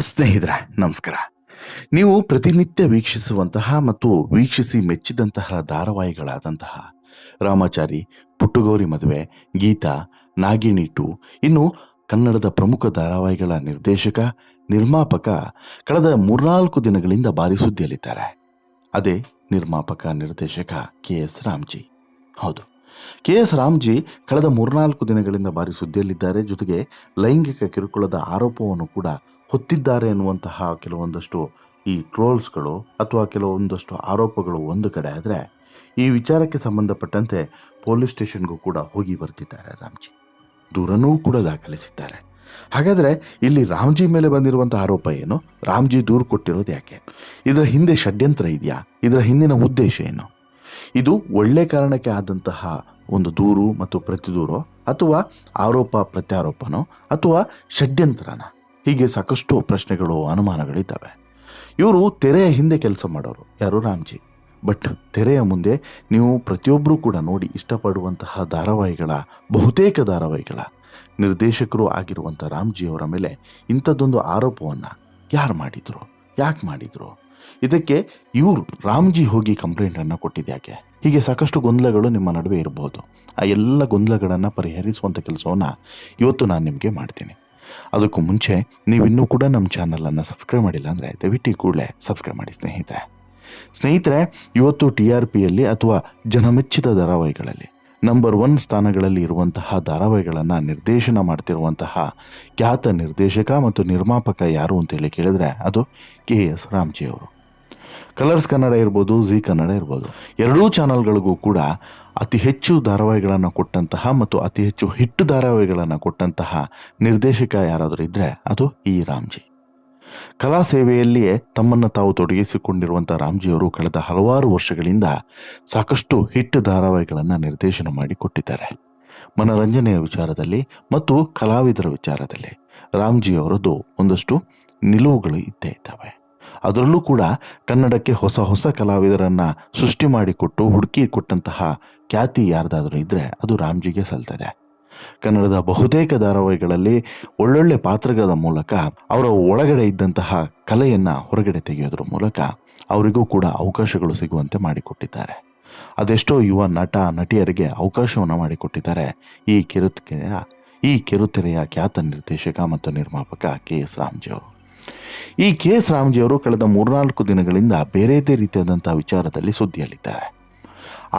ಸ್ನೇಹಿತರೆ, ನಮಸ್ಕಾರ. ನೀವು ಪ್ರತಿನಿತ್ಯ ವೀಕ್ಷಿಸುವಂತಹ ಮತ್ತು ವೀಕ್ಷಿಸಿ ಮೆಚ್ಚಿದಂತಹ ಧಾರಾವಾಹಿಗಳಾದಂತಹ ರಾಮಾಚಾರಿ, ಪುಟ್ಟುಗೌರಿ ಮದುವೆ, ಗೀತಾ, ನಾಗಿಣಿ ಟು, ಇನ್ನು ಕನ್ನಡದ ಪ್ರಮುಖ ಧಾರಾವಾಹಿಗಳ ನಿರ್ದೇಶಕ, ನಿರ್ಮಾಪಕ ಕಳೆದ ಮೂರ್ನಾಲ್ಕು ದಿನಗಳಿಂದ ಭಾರಿ ಸುದ್ದಿಯಲ್ಲಿದ್ದಾರೆ. ಅದೇ ನಿರ್ಮಾಪಕ, ನಿರ್ದೇಶಕ ಕೆ ಎಸ್ ರಾಮ್ಜಿ. ಹೌದು. ಕೆ ಎಸ್ ರಾಮ್ಜಿ ಕಳೆದ ಮೂರ್ನಾಲ್ಕು ದಿನಗಳಿಂದ ಭಾರಿ ಸುದ್ದಿಯಲ್ಲಿದ್ದಾರೆ. ಜೊತೆಗೆ ಲೈಂಗಿಕ ಕಿರುಕುಳದ ಆರೋಪವನ್ನು ಕೂಡ ಹೊತ್ತಿದ್ದಾರೆ ಎನ್ನುವಂತಹ ಕೆಲವೊಂದಷ್ಟು ಈ ಟ್ರೋಲ್ಸ್ಗಳು ಅಥವಾ ಕೆಲವೊಂದಷ್ಟು ಆರೋಪಗಳು ಒಂದು ಕಡೆ ಆದರೆ ಈ ವಿಚಾರಕ್ಕೆ ಸಂಬಂಧಪಟ್ಟಂತೆ ಪೊಲೀಸ್ ಸ್ಟೇಷನ್ಗೂ ಕೂಡ ಹೋಗಿ ಬರ್ತಿದ್ದಾರೆ ರಾಮ್ಜಿ. ದೂರನೂ ಕೂಡ ದಾಖಲಿಸಿದ್ದಾರೆ. ಹಾಗಾದರೆ ಇಲ್ಲಿ ರಾಮ್ಜಿ ಮೇಲೆ ಬಂದಿರುವಂಥ ಆರೋಪ ಏನು? ರಾಮ್ಜಿ ದೂರು ಕೊಟ್ಟಿರೋದು ಯಾಕೆ? ಇದರ ಹಿಂದೆ ಷಡ್ಯಂತ್ರ ಇದೆಯಾ? ಇದರ ಹಿಂದಿನ ಉದ್ದೇಶ ಏನು? ಇದು ಒಳ್ಳೆ ಕಾರಣಕ್ಕೆ ಆದಂತಹ ಒಂದು ದೂರು ಮತ್ತು ಪ್ರತಿದೂರೋ ಅಥವಾ ಆರೋಪ ಪ್ರತ್ಯಾರೋಪನೋ ಅಥವಾ ಷಡ್ಯಂತ್ರನ? ಹೀಗೆ ಸಾಕಷ್ಟು ಪ್ರಶ್ನೆಗಳು, ಅನುಮಾನಗಳಿದ್ದಾವೆ. ಇವರು ತೆರೆಯ ಹಿಂದೆ ಕೆಲಸ ಮಾಡೋರು. ಯಾರು? ರಾಮ್ಜಿ. ಬಟ್ ತೆರೆಯ ಮುಂದೆ ನೀವು ಪ್ರತಿಯೊಬ್ಬರೂ ಕೂಡ ನೋಡಿ ಇಷ್ಟಪಡುವಂತಹ ಧಾರಾವಾಹಿಗಳ, ಬಹುತೇಕ ಧಾರಾವಾಹಿಗಳ ನಿರ್ದೇಶಕರು ಆಗಿರುವಂಥ ರಾಮ್ಜಿಯವರ ಮೇಲೆ ಇಂಥದ್ದೊಂದು ಆರೋಪವನ್ನು ಯಾರು ಮಾಡಿದರು? ಯಾಕೆ ಮಾಡಿದರು? ಇದಕ್ಕೆ ಇವರು, ರಾಮ್ಜಿ ಹೋಗಿ ಕಂಪ್ಲೇಂಟನ್ನು ಕೊಟ್ಟಿದ್ಯಾಕೆ ಹೀಗೆ ಸಾಕಷ್ಟು ಗೊಂದಲಗಳು ನಿಮ್ಮ ನಡುವೆ ಇರಬಹುದು ಆ ಎಲ್ಲ ಗೊಂದಲಗಳನ್ನು ಪರಿಹರಿಸುವಂಥ ಕೆಲಸವನ್ನು ಇವತ್ತು ನಾನು ನಿಮಗೆ ಮಾಡ್ತೀನಿ. ಅದಕ್ಕೂ ಮುಂಚೆ ನೀವಿನ್ನೂ ಕೂಡ ನಮ್ಮ ಚಾನಲನ್ನು ಸಬ್ಸ್ಕ್ರೈಬ್ ಮಾಡಿಲ್ಲ ಅಂದರೆ ದಯವಿಟ್ಟು ಕೂಡಲೇ ಸಬ್ಸ್ಕ್ರೈಬ್ ಮಾಡಿ ಸ್ನೇಹಿತರೆ. ಸ್ನೇಹಿತರೆ, ಇವತ್ತು ಟಿ ಆರ್ ಪಿಯಲ್ಲಿ ಅಥವಾ ಜನಮೆಚ್ಚಿದ ಧಾರಾವಾಹಿಗಳಲ್ಲಿ ನಂಬರ್ ಒನ್ ಸ್ಥಾನಗಳಲ್ಲಿ ಇರುವಂತಹ ಧಾರಾವಾಹಿಗಳನ್ನು ನಿರ್ದೇಶನ ಮಾಡ್ತಿರುವಂತಹ ಖ್ಯಾತ ನಿರ್ದೇಶಕ ಮತ್ತು ನಿರ್ಮಾಪಕ ಯಾರು ಅಂತೇಳಿ ಕೇಳಿದ್ರೆ ಅದು ಕೆ ಎಸ್ ರಾಮ್ಜಿ ಅವರು. ಕಲರ್ಸ್ ಕನ್ನಡ ಇರ್ಬೋದು ಝೀ ಕನ್ನಡ ಇರ್ಬೋದು. ಎರಡೂ ಚಾನಲ್ಗಳಿಗೂ ಕೂಡ ಅತಿ ಹೆಚ್ಚು ಧಾರಾವಾಹಿಗಳನ್ನು ಕೊಟ್ಟಂತಹ ಮತ್ತು ಅತಿ ಹೆಚ್ಚು ಹಿಟ್ಟು ಧಾರಾವಾಹಿಗಳನ್ನು ಕೊಟ್ಟಂತಹ ನಿರ್ದೇಶಕ ಯಾರಾದರೂ ಇದ್ದರೆ ಅದು ಈ ರಾಮ್ಜಿ. ಕಲಾ ಸೇವೆಯಲ್ಲಿಯೇ ತಮ್ಮನ್ನು ತಾವು ತೊಡಗಿಸಿಕೊಂಡಿರುವಂಥ ರಾಮ್ಜಿಯವರು ಕಳೆದ ಹಲವಾರು ವರ್ಷಗಳಿಂದ ಸಾಕಷ್ಟು ಹಿಟ್ ಧಾರಾವಾಹಿಗಳನ್ನು ನಿರ್ದೇಶನ ಮಾಡಿ ಕೊಟ್ಟಿದ್ದಾರೆ. ಮನರಂಜನೆಯ ವಿಚಾರದಲ್ಲಿ ಮತ್ತು ಕಲಾವಿದರ ವಿಚಾರದಲ್ಲಿ ರಾಮ್ಜಿಯವರದ್ದು ಒಂದಷ್ಟು ನಿಲುವುಗಳು ಇದ್ದೇ ಇದ್ದಾವೆ. ಅದರಲ್ಲೂ ಕೂಡ ಕನ್ನಡಕ್ಕೆ ಹೊಸ ಹೊಸ ಕಲಾವಿದರನ್ನು ಸೃಷ್ಟಿ ಮಾಡಿಕೊಟ್ಟು, ಹುಡುಕಿ ಕೊಟ್ಟಂತಹ ಖ್ಯಾತಿ ಯಾರ್ದಾದರೂ ಇದ್ದರೆ ಅದು ರಾಮ್ಜಿಗೆ ಸಲ್ತದೆ. ಕನ್ನಡದ ಬಹುತೇಕ ಧಾರಾವಾಹಿಗಳಲ್ಲಿ ಒಳ್ಳೊಳ್ಳೆ ಪಾತ್ರಗಳ ಮೂಲಕ, ಅವರ ಒಳಗಡೆ ಇದ್ದಂತಹ ಕಲೆಯನ್ನು ಹೊರಗಡೆ ತೆಗೆಯೋದ್ರ ಮೂಲಕ ಅವರಿಗೂ ಕೂಡ ಅವಕಾಶಗಳು ಸಿಗುವಂತೆ ಮಾಡಿಕೊಟ್ಟಿದ್ದಾರೆ. ಅದೆಷ್ಟೋ ಯುವ ನಟ, ನಟಿಯರಿಗೆ ಅವಕಾಶವನ್ನು ಮಾಡಿಕೊಟ್ಟಿದ್ದಾರೆ ಈ ಕಿರುತೆರೆಯ ಈ ಕಿರುತೆರೆಯ ಖ್ಯಾತ ನಿರ್ದೇಶಕ ಮತ್ತು ನಿರ್ಮಾಪಕ ಕೆ ಎಸ್ ರಾಮ್ಜಿ ಅವರು. ಈ ಕೆ ಎಸ್ ರಾಮ್ಜಿ ಅವರು ಕಳೆದ ಮೂರ್ನಾಲ್ಕು ದಿನಗಳಿಂದ ಬೇರೆದೇ ರೀತಿಯಾದಂಥ ವಿಚಾರದಲ್ಲಿ ಸುದ್ದಿಯಲ್ಲಿದ್ದಾರೆ.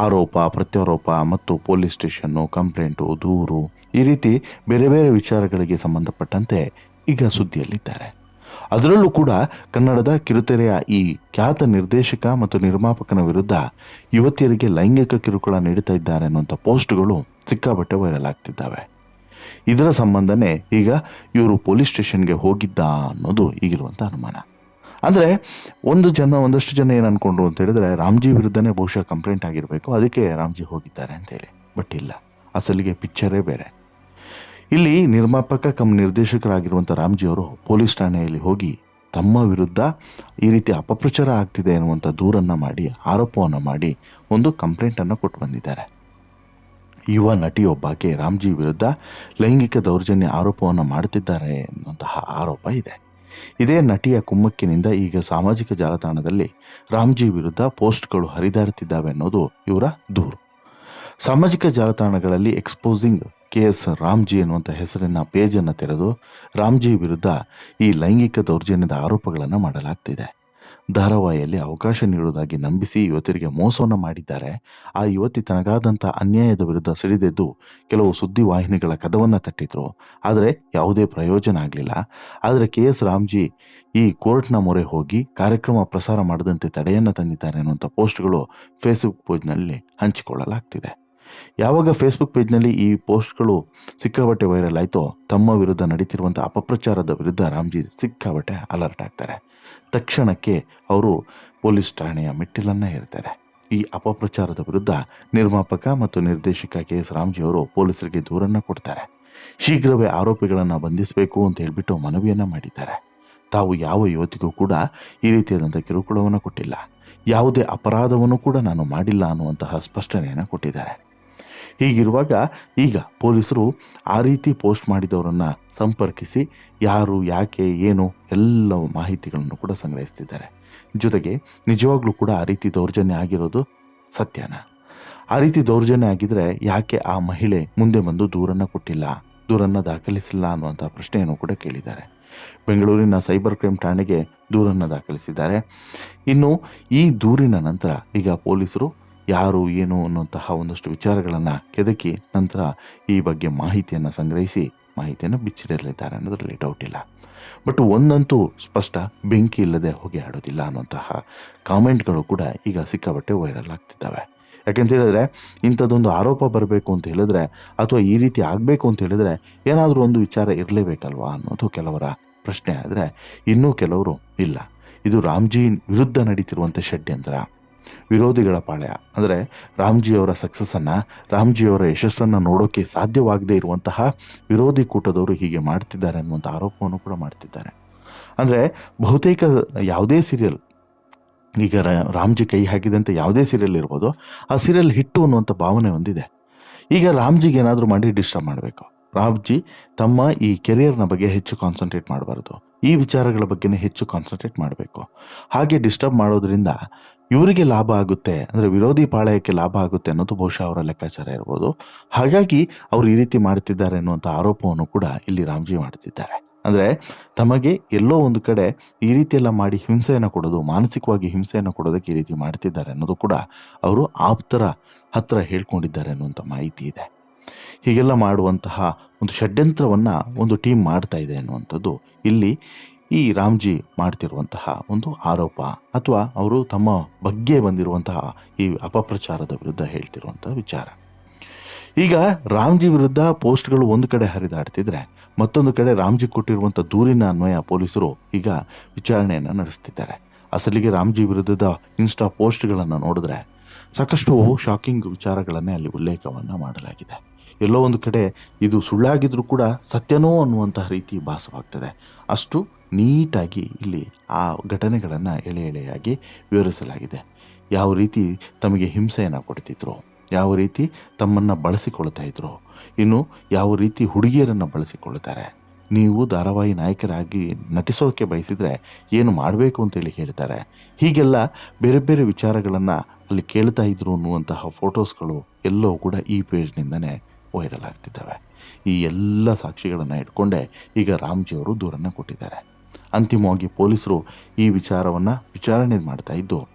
ಆರೋಪ, ಪ್ರತ್ಯಾರೋಪ ಮತ್ತು ಪೊಲೀಸ್ ಸ್ಟೇಷನ್ನು ಕಂಪ್ಲೇಂಟು, ದೂರು ಈ ರೀತಿ ಬೇರೆ ಬೇರೆ ವಿಚಾರಗಳಿಗೆ ಸಂಬಂಧಪಟ್ಟಂತೆ ಈಗ ಸುದ್ದಿಯಲ್ಲಿದ್ದಾರೆ. ಅದರಲ್ಲೂ ಕೂಡ ಕನ್ನಡದ ಕಿರುತೆರೆಯ ಈ ಖ್ಯಾತ ನಿರ್ದೇಶಕ ಮತ್ತು ನಿರ್ಮಾಪಕನ ವಿರುದ್ಧ ಯುವತಿಯರಿಗೆ ಲೈಂಗಿಕ ಕಿರುಕುಳ ನೀಡುತ್ತಾ ಇದ್ದಾರೆ ಅನ್ನುವಂಥ ಪೋಸ್ಟ್ಗಳು ಸಿಕ್ಕಾಬಟ್ಟೆ ವೈರಲ್ ಆಗ್ತಿದ್ದಾವೆ. ಇದರ ಸಂಬಂಧನೇ ಈಗ ಇವರು ಪೊಲೀಸ್ ಸ್ಟೇಷನ್ಗೆ ಹೋಗಿದ್ದ ಅನ್ನೋದು ಈಗಿರುವಂಥ ಅನುಮಾನ. ಅಂದರೆ ಒಂದು ಜನ, ಒಂದಷ್ಟು ಜನ ಏನು ಅಂದ್ಕೊಂಡ್ರು ಅಂತ ಹೇಳಿದ್ರೆ ರಾಮ್ಜಿ ವಿರುದ್ಧನೇ ಬಹುಶಃ ಕಂಪ್ಲೇಂಟ್ ಆಗಿರಬೇಕು, ಅದಕ್ಕೆ ರಾಮ್ಜಿ ಹೋಗಿದ್ದಾರೆ ಅಂತೇಳಿ ಬಟ್ ಇಲ್ಲ, ಅಸಲಿಗೆ ಪಿಕ್ಚರೇ ಬೇರೆ. ಇಲ್ಲಿ ನಿರ್ಮಾಪಕ ಕಮ್ ನಿರ್ದೇಶಕರಾಗಿರುವಂಥ ರಾಮ್ಜಿ ಅವರು ಪೊಲೀಸ್ ಠಾಣೆಯಲ್ಲಿ ಹೋಗಿ ತಮ್ಮ ವಿರುದ್ಧ ಈ ರೀತಿ ಅಪಪ್ರಚಾರ ಆಗ್ತಿದೆ ಎನ್ನುವಂಥ ದೂರನ್ನು ಮಾಡಿ, ಆರೋಪವನ್ನು ಮಾಡಿ ಒಂದು ಕಂಪ್ಲೇಂಟನ್ನು ಕೊಟ್ಟು ಬಂದಿದ್ದಾರೆ. ಯುವ ನಟಿಯೊಬ್ಬಾಕೆ ರಾಮ್ಜಿ ವಿರುದ್ಧ ಲೈಂಗಿಕ ದೌರ್ಜನ್ಯ ಆರೋಪವನ್ನು ಮಾಡುತ್ತಿದ್ದಾರೆ ಎನ್ನುವಂತಹ ಆರೋಪ ಇದೆ. ಇದೇ ನಟಿಯ ಕುಮ್ಮಕ್ಕಿನಿಂದ ಈಗ ಸಾಮಾಜಿಕ ಜಾಲತಾಣದಲ್ಲಿ ರಾಮ್ಜಿ ವಿರುದ್ಧ ಪೋಸ್ಟ್ಗಳು ಹರಿದಾಡುತ್ತಿದ್ದಾವೆ ಅನ್ನೋದು ಇವರ ದೂರು. ಸಾಮಾಜಿಕ ಜಾಲತಾಣಗಳಲ್ಲಿ ಎಕ್ಸ್ಪೋಸಿಂಗ್ ಕೆ ಎಸ್ ರಾಮ್ಜಿ ಎನ್ನುವಂಥ ಹೆಸರಿನ ಪೇಜನ್ನು ತೆರೆದು ರಾಮ್ಜಿ ವಿರುದ್ಧ ಈ ಲೈಂಗಿಕ ದೌರ್ಜನ್ಯದ ಆರೋಪಗಳನ್ನು ಮಾಡಲಾಗ್ತಿದೆ. ಧಾರಾವಾಹಿಯಲ್ಲಿ ಅವಕಾಶ ನೀಡುವುದಾಗಿ ನಂಬಿಸಿ ಯುವತಿಯರಿಗೆ ಮೋಸವನ್ನು ಮಾಡಿದ್ದಾರೆ. ಆ ಯುವತಿ ತನಗಾದಂಥ ಅನ್ಯಾಯದ ವಿರುದ್ಧ ಸಿಡಿದೆದ್ದು ಕೆಲವು ಸುದ್ದಿವಾಹಿನಿಗಳ ಕದವನ್ನು ತಟ್ಟಿದ್ರು. ಆದರೆ ಯಾವುದೇ ಪ್ರಯೋಜನ ಆಗಲಿಲ್ಲ. ಆದರೆ ಕೆ ಎಸ್ ರಾಮ್ಜಿ ಈ ಕೋರ್ಟ್ನ ಮೊರೆ ಹೋಗಿ ಕಾರ್ಯಕ್ರಮ ಪ್ರಸಾರ ಮಾಡದಂತೆ ತಡೆಯನ್ನು ತಂದಿದ್ದಾರೆ ಅನ್ನುವಂಥ ಪೋಸ್ಟ್ಗಳು ಫೇಸ್ಬುಕ್ ಪೇಜ್ನಲ್ಲಿ ಹಂಚಿಕೊಳ್ಳಲಾಗ್ತಿದೆ. ಯಾವಾಗ ಫೇಸ್ಬುಕ್ ಪೇಜ್ನಲ್ಲಿ ಈ ಪೋಸ್ಟ್ಗಳು ಸಿಕ್ಕಾಬಟ್ಟೆ ವೈರಲ್ ಆಯಿತೋ ತಮ್ಮ ವಿರುದ್ಧ ನಡೀತಿರುವಂಥ ಅಪಪ್ರಚಾರದ ವಿರುದ್ಧ ರಾಮ್ಜಿ ಸಿಕ್ಕಾಬಟ್ಟೆ ಅಲರ್ಟ್ ಆಗ್ತಾರೆ. ತಕ್ಷಣಕ್ಕೆ ಅವರು ಪೊಲೀಸ್ ಠಾಣೆಯ ಮೆಟ್ಟಿಲನ್ನು ಇರ್ತಾರೆ ಈ ಅಪಪ್ರಚಾರದ ವಿರುದ್ಧ ನಿರ್ಮಾಪಕ ಮತ್ತು ನಿರ್ದೇಶಕ ಕೆ ಎಸ್ ರಾಮ್ಜಿ ಅವರು ಪೊಲೀಸರಿಗೆ ದೂರನ್ನು ಕೊಡ್ತಾರೆ. ಶೀಘ್ರವೇ ಆರೋಪಿಗಳನ್ನು ಬಂಧಿಸಬೇಕು ಅಂತ ಹೇಳಿಬಿಟ್ಟು ಮನವಿಯನ್ನು ಮಾಡಿದ್ದಾರೆ. ತಾವು ಯಾವ ಯುವತಿಗೂ ಕೂಡ ಈ ರೀತಿಯಾದಂಥ ಕಿರುಕುಳವನ್ನು ಕೊಟ್ಟಿಲ್ಲ. ಯಾವುದೇ ಅಪರಾಧವನ್ನು ಕೂಡ ನಾನು ಮಾಡಿಲ್ಲ ಅನ್ನುವಂತಹ ಸ್ಪಷ್ಟನೆಯನ್ನು ಕೊಟ್ಟಿದ್ದಾರೆ. ಹೀಗಿರುವಾಗ ಈಗ ಪೊಲೀಸರು ಆ ರೀತಿ ಪೋಸ್ಟ್ ಮಾಡಿದವರನ್ನು ಸಂಪರ್ಕಿಸಿ ಯಾರು, ಯಾಕೆ, ಏನು ಎಲ್ಲ ಮಾಹಿತಿಗಳನ್ನು ಕೂಡ ಸಂಗ್ರಹಿಸ್ತಿದ್ದಾರೆ. ಜೊತೆಗೆ ನಿಜವಾಗ್ಲೂ ಕೂಡ ಆ ರೀತಿ ದೌರ್ಜನ್ಯ ಆಗಿರೋದು ಸತ್ಯನ. ಆ ರೀತಿ ದೌರ್ಜನ್ಯ ಆಗಿದ್ರೆ ಯಾಕೆ ಆ ಮಹಿಳೆ ಮುಂದೆ ಬಂದು ದೂರನ್ನು ಕೊಟ್ಟಿಲ್ಲ, ದೂರನ್ನು ದಾಖಲಿಸಿಲ್ಲ ಅನ್ನುವಂಥ ಪ್ರಶ್ನೆಯನ್ನು ಕೂಡ ಕೇಳಿದ್ದಾರೆ. ಬೆಂಗಳೂರಿನ ಸೈಬರ್ ಕ್ರೈಮ್ ಠಾಣೆಗೆ ದೂರನ್ನು ದಾಖಲಿಸಿದ್ದಾರೆ. ಇನ್ನು ಈ ದೂರಿನ ನಂತರ ಈಗ ಪೊಲೀಸರು ಯಾರು, ಏನು ಅನ್ನುವಂತಹ ಒಂದಷ್ಟು ವಿಚಾರಗಳನ್ನು ಕೆದಕಿ ನಂತರ ಈ ಬಗ್ಗೆ ಮಾಹಿತಿಯನ್ನು ಸಂಗ್ರಹಿಸಿ, ಮಾಹಿತಿಯನ್ನು ಬಿಚ್ಚಿಡಲಿದ್ದಾರೆ ಅನ್ನೋದರಲ್ಲಿ ಡೌಟ್ ಇಲ್ಲ. ಬಟ್ ಒಂದಂತೂ ಸ್ಪಷ್ಟ, ಬೆಂಕಿ ಇಲ್ಲದೆ ಹೋಗಿ ಆಡೋದಿಲ್ಲ ಅನ್ನುವಂತಹ ಕಾಮೆಂಟ್ಗಳು ಕೂಡ ಈಗ ಸಿಕ್ಕಾಬಟ್ಟೆ ವೈರಲ್ ಆಗ್ತಿದ್ದಾವೆ. ಯಾಕೆಂತ ಹೇಳಿದ್ರೆ, ಇಂಥದ್ದೊಂದು ಆರೋಪ ಬರಬೇಕು ಅಂತ ಹೇಳಿದ್ರೆ, ಅಥವಾ ಈ ರೀತಿ ಆಗಬೇಕು ಅಂತ ಹೇಳಿದ್ರೆ, ಏನಾದರೂ ಒಂದು ವಿಚಾರ ಇರಲೇಬೇಕಲ್ವಾ ಅನ್ನೋದು ಕೆಲವರ ಪ್ರಶ್ನೆ. ಆದರೆ ಇನ್ನೂ ಕೆಲವರು ಇಲ್ಲ. ಇದು ರಾಮ್ಜಿ ವಿರುದ್ಧ ನಡೀತಿರುವಂಥ ಷಡ್ಯಂತ್ರ. ವಿರೋಧಿಗಳ ಪಾಳ್ಯ. ಅಂದರೆ ರಾಮ್ಜಿಯವರ ಸಕ್ಸಸ್ಸನ್ನು ರಾಮ್ಜಿಯವರ ಯಶಸ್ಸನ್ನು ನೋಡೋಕ್ಕೆ ಸಾಧ್ಯವಾಗದೇ ಇರುವಂತಹ ವಿರೋಧಿ ಕೂಟದವರು ಹೀಗೆ ಮಾಡ್ತಿದ್ದಾರೆ ಅನ್ನುವಂಥ ಆರೋಪವನ್ನು ಕೂಡ ಮಾಡ್ತಿದ್ದಾರೆ. ಅಂದರೆ ಬಹುತೇಕ ಯಾವುದೇ ಸೀರಿಯಲ್ ಈಗ ರಾಮ್ಜಿ ಕೈ ಹಾಕಿದಂತೆ ಯಾವುದೇ ಸೀರಿಯಲ್ ಇರ್ಬೋದು, ಆ ಸೀರಿಯಲ್ ಹಿಟ್ಟು ಅನ್ನುವಂಥ ಭಾವನೆ ಹೊಂದಿದೆ ಈಗ ರಾಮ್ಜಿಗೆ ಏನಾದರೂ ಮಾಡಿ ಡಿಸ್ಟರ್ಬ್ ಮಾಡಬೇಕು. ರಾಮ್ಜಿ ತಮ್ಮ ಈ ಕೆರಿಯರ್ನ ಬಗ್ಗೆ ಹೆಚ್ಚು ಕಾನ್ಸಂಟ್ರೇಟ್ ಮಾಡಬಾರ್ದು. ಈ ವಿಚಾರಗಳ ಬಗ್ಗೆನೇ ಹೆಚ್ಚು ಕಾನ್ಸಂಟ್ರೇಟ್ ಮಾಡಬೇಕು. ಹಾಗೆ ಡಿಸ್ಟರ್ಬ್ ಮಾಡೋದ್ರಿಂದ ಇವರಿಗೆ ಲಾಭ ಆಗುತ್ತೆ, ಅಂದರೆ ವಿರೋಧಿ ಪಾಳಯಕ್ಕೆ ಲಾಭ ಆಗುತ್ತೆ ಅನ್ನೋದು ಬಹುಶಃ ಅವರ ಲೆಕ್ಕಾಚಾರ ಇರ್ಬೋದು. ಹಾಗಾಗಿ ಅವರು ಈ ರೀತಿ ಮಾಡ್ತಿದ್ದಾರೆ ಅನ್ನುವಂಥ ಆರೋಪವನ್ನು ಕೂಡ ಇಲ್ಲಿ ರಾಮ್ಜಿ ಮಾಡ್ತಿದ್ದಾರೆ. ಅಂದರೆ ತಮಗೆ ಎಲ್ಲೋ ಒಂದು ಕಡೆ ಈ ರೀತಿಯೆಲ್ಲ ಮಾಡಿ ಹಿಂಸೆಯನ್ನು ಕೊಡೋದು, ಮಾನಸಿಕವಾಗಿ ಹಿಂಸೆಯನ್ನು ಕೊಡೋದಕ್ಕೆ ಈ ರೀತಿ ಮಾಡ್ತಿದ್ದಾರೆ ಅನ್ನೋದು ಕೂಡ ಅವರು ಆಪ್ತರ ಹತ್ರ ಹೇಳ್ಕೊಂಡಿದ್ದಾರೆ ಅನ್ನುವಂಥ ಮಾಹಿತಿ ಇದೆ. ಹೀಗೆಲ್ಲ ಮಾಡುವಂತಹ ಒಂದು ಷಡ್ಯಂತ್ರವನ್ನು ಒಂದು ಟೀಮ್ ಮಾಡ್ತಾ ಇದೆ ಅನ್ನುವಂಥದ್ದು ಇಲ್ಲಿ ಈ ರಾಮ್ಜಿ ಮಾಡ್ತಿರುವಂತಹ ಒಂದು ಆರೋಪ ಅಥವಾ ಅವರು ತಮ್ಮ ಬಗ್ಗೆ ಬಂದಿರುವಂತಹ ಈ ಅಪಪ್ರಚಾರದ ವಿರುದ್ಧ ಹೇಳ್ತಿರುವಂತಹ ವಿಚಾರ. ಈಗ ರಾಮ್ಜಿ ವಿರುದ್ಧ ಪೋಸ್ಟ್ಗಳು ಒಂದು ಕಡೆ ಹರಿದಾಡ್ತಿದ್ರೆ ಮತ್ತೊಂದು ಕಡೆ ರಾಮ್ಜಿ ಕೊಟ್ಟಿರುವಂಥ ದೂರಿನ ಅನ್ವಯ ಪೊಲೀಸರು ಈಗ ವಿಚಾರಣೆಯನ್ನು ನಡೆಸ್ತಿದ್ದಾರೆ. ಅಸಲಿಗೆ ರಾಮ್ಜಿ ವಿರುದ್ಧದ ಇನ್ಸ್ಟಾ ಪೋಸ್ಟ್ಗಳನ್ನು ನೋಡಿದ್ರೆ ಸಾಕಷ್ಟು ಶಾಕಿಂಗ್ ವಿಚಾರಗಳನ್ನೇ ಅಲ್ಲಿ ಉಲ್ಲೇಖವನ್ನು ಮಾಡಲಾಗಿದೆ. ಎಲ್ಲೋ ಒಂದು ಕಡೆ ಇದು ಸುಳ್ಳಾಗಿದ್ರೂ ಕೂಡ ಸತ್ಯನೋ ಅನ್ನುವಂತಹ ರೀತಿ ಭಾಸವಾಗ್ತದೆ. ಅಷ್ಟು ನೀಟಾಗಿ ಇಲ್ಲಿ ಆ ಘಟನೆಗಳನ್ನು ಎಳೆ ಎಳೆಯಾಗಿ ವಿವರಿಸಲಾಗಿದೆ. ಯಾವ ರೀತಿ ತಮಗೆ ಹಿಂಸೆಯನ್ನು ಕೊಡ್ತಿದ್ರು, ಯಾವ ರೀತಿ ತಮ್ಮನ್ನು ಬಳಸಿಕೊಳ್ತಾ ಇದ್ರು, ಇನ್ನು ಯಾವ ರೀತಿ ಹುಡುಗಿಯರನ್ನು ಬಳಸಿಕೊಳ್ತಾರೆ, ನೀವು ಧಾರಾವಾಹಿ ನಾಯಕರಾಗಿ ನಟಿಸೋಕೆ ಬಯಸಿದರೆ ಏನು ಮಾಡಬೇಕು ಅಂತೇಳಿ ಹೇಳ್ತಾರೆ. ಹೀಗೆಲ್ಲ ಬೇರೆ ಬೇರೆ ವಿಚಾರಗಳನ್ನು ಅಲ್ಲಿ ಕೇಳ್ತಾ ಇದ್ರು ಅನ್ನುವಂತಹ ಫೋಟೋಸ್ಗಳು ಎಲ್ಲವೂ ಕೂಡ ಈ ಪೇಜ್ನಿಂದನೇ ವೈರಲ್ ಆಗ್ತಿದ್ದಾವೆ. ಈ ಎಲ್ಲ ಸಾಕ್ಷಿಗಳನ್ನು ಇಟ್ಕೊಂಡೇ ಈಗ ರಾಮ್ಜಿಯವರು ದೂರನ್ನು ಕೊಟ್ಟಿದ್ದಾರೆ. ಅಂತಿಮವಾಗಿ ಪೊಲೀಸರು ಈ ವಿಚಾರವನ್ನು ವಿಚಾರಣೆ ಮಾಡ್ತಾ ಇದ್ದು,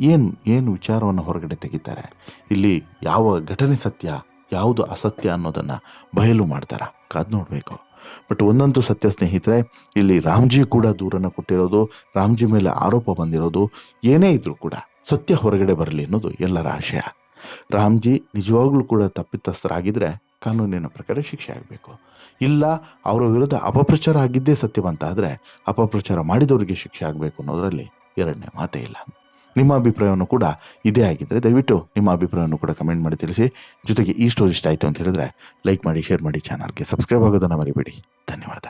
ಏನು ಏನು ವಿಚಾರವನ್ನು ಹೊರಗಡೆ ತೆಗಿತಾರೆ? ಇಲ್ಲಿ ಯಾವ ಘಟನೆ ಸತ್ಯ, ಯಾವುದು ಅಸತ್ಯ ಅನ್ನೋದನ್ನು ಬಯಲು ಮಾಡ್ತಾರೆ? ಕಾದ್ ನೋಡಬೇಕು. ಬಟ್ ಒಂದಂತೂ ಸತ್ಯ ಸ್ನೇಹಿತರೆ, ಇಲ್ಲಿ ರಾಮ್ಜಿ ಕೂಡ ದೂರನ್ನು ಕೊಟ್ಟಿರೋದು, ರಾಮ್ಜಿ ಮೇಲೆ ಆರೋಪ ಬಂದಿರೋದು, ಏನೇ ಇದ್ರೂ ಕೂಡ ಸತ್ಯ ಹೊರಗಡೆ ಬರಲಿ ಅನ್ನೋದು ಎಲ್ಲರ ಆಶಯ. ರಾಮ್ಜಿ ನಿಜವಾಗ್ಲೂ ಕೂಡ ತಪ್ಪಿತಸ್ಥರಾಗಿದ್ದರೆ ಕಾನೂನಿನ ಪ್ರಕಾರ ಶಿಕ್ಷೆ ಆಗಬೇಕು. ಇಲ್ಲ, ಅವರ ವಿರುದ್ಧ ಅಪಪ್ರಚಾರ ಆಗಿದ್ದೇ ಸತ್ಯವಂತ ಆದರೆ ಅಪಪ್ರಚಾರ ಮಾಡಿದವರಿಗೆ ಶಿಕ್ಷೆ ಆಗಬೇಕು ಅನ್ನೋದರಲ್ಲಿ ಎರಡನೇ ಮಾತೇ ಇಲ್ಲ. ನಿಮ್ಮ ಅಭಿಪ್ರಾಯವನ್ನು ಕೂಡ ಇದೇ ಆಗಿದ್ದರೆ ದಯವಿಟ್ಟು ನಿಮ್ಮ ಅಭಿಪ್ರಾಯವನ್ನು ಕೂಡ ಕಮೆಂಟ್ ಮಾಡಿ ತಿಳಿಸಿ. ಜೊತೆಗೆ ಈ ಸ್ಟೋರಿ ಇಷ್ಟ ಆಯಿತು ಅಂತ ಹೇಳಿದ್ರೆ ಲೈಕ್ ಮಾಡಿ ಶೇರ್ ಮಾಡಿ ಚಾನಲ್ಗೆ ಸಬ್ಸ್ಕ್ರೈಬ್ ಆಗೋದನ್ನು ಮರಿಬೇಡಿ. ಧನ್ಯವಾದ.